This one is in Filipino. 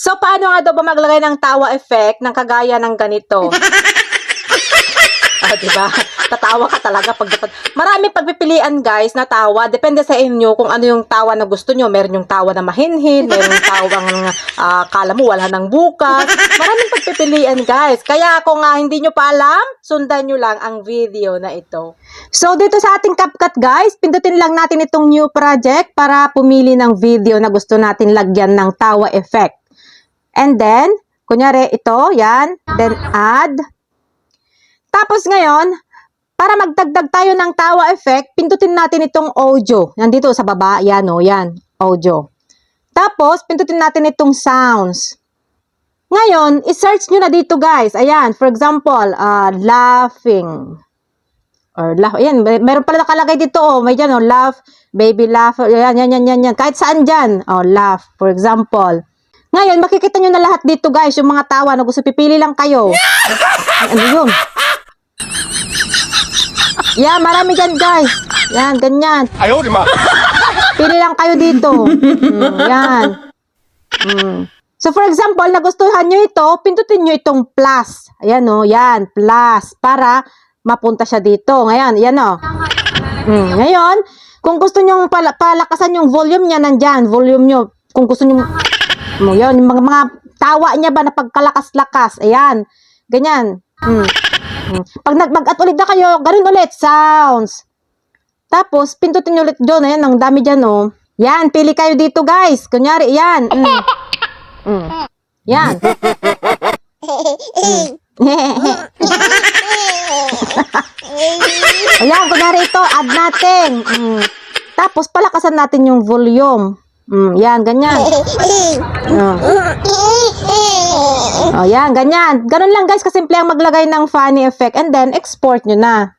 So, paano nga daw ba maglagay ng tawa effect ng kagaya ng ganito? Ah, di ba? Tatawa ka talaga pag dapat. Maraming pagpipilian, guys, na tawa. Depende sa inyo kung ano yung tawa na gusto nyo. Meron yung tawa na mahinhin, meron yung tawang ah, kala mo wala nang bukas. Maraming pagpipilian, guys. Kaya kung nga hindi nyo pa alam, sundan nyo lang ang video na ito. So, dito sa ating CapCut, guys, pindutin lang natin itong new project para pumili ng video na gusto natin lagyan ng tawa effect. And then, kunyari, ito, yan. Then, add. Tapos ngayon, para magdagdag tayo ng tawa effect, pindutin natin itong audio. Nandito sa baba, yan o, yan, audio. Tapos, pindutin natin itong sounds. Ngayon, i-search nyo na dito guys. Ayan, for example, uh, laughing. Or laugh. Ayan, meron pala nakalagay dito oh. May dyan oh, laugh, baby laugh. Ayan, yan, yan, yan, yan. Kahit saan dyan. Oh, laugh, for example. Ngayon, makikita nyo na lahat dito guys, yung mga tawa na gusto pipili lang kayo. Ano yun? Yeah, marami dyan guys. Yan, ganyan. Ayaw, di ma. Pili lang kayo dito. Mm, yan. Mm. So for example, nagustuhan nyo ito, pindutin nyo itong plus. Ayan o, yan, plus. Para mapunta siya dito. Ngayon, yan o. Mm. Ngayon, kung gusto nyo pala, palakasan yung volume niya, nandyan, volume nyo. Kung gusto nyo mo yun, yung mga, mga tawa niya ba na pagkalakas-lakas. Ayan, ganyan. Mm. Mm. Pag nag mag-at ulit na kayo, ganun ulit, sounds. Tapos, pindutin nyo ulit doon. Ayan, ang dami dyan, oh. Yan, pili kayo dito, guys. Kunyari, yan. Mm. Mm. Yan. Ayan, kunyari ito, add natin. Mm. Tapos, palakasan natin yung volume. Mm, yan, ganyan. Mm. Oh, yan, ganyan. Ganun lang, guys, kasimple ang maglagay ng funny effect and then export nyo na.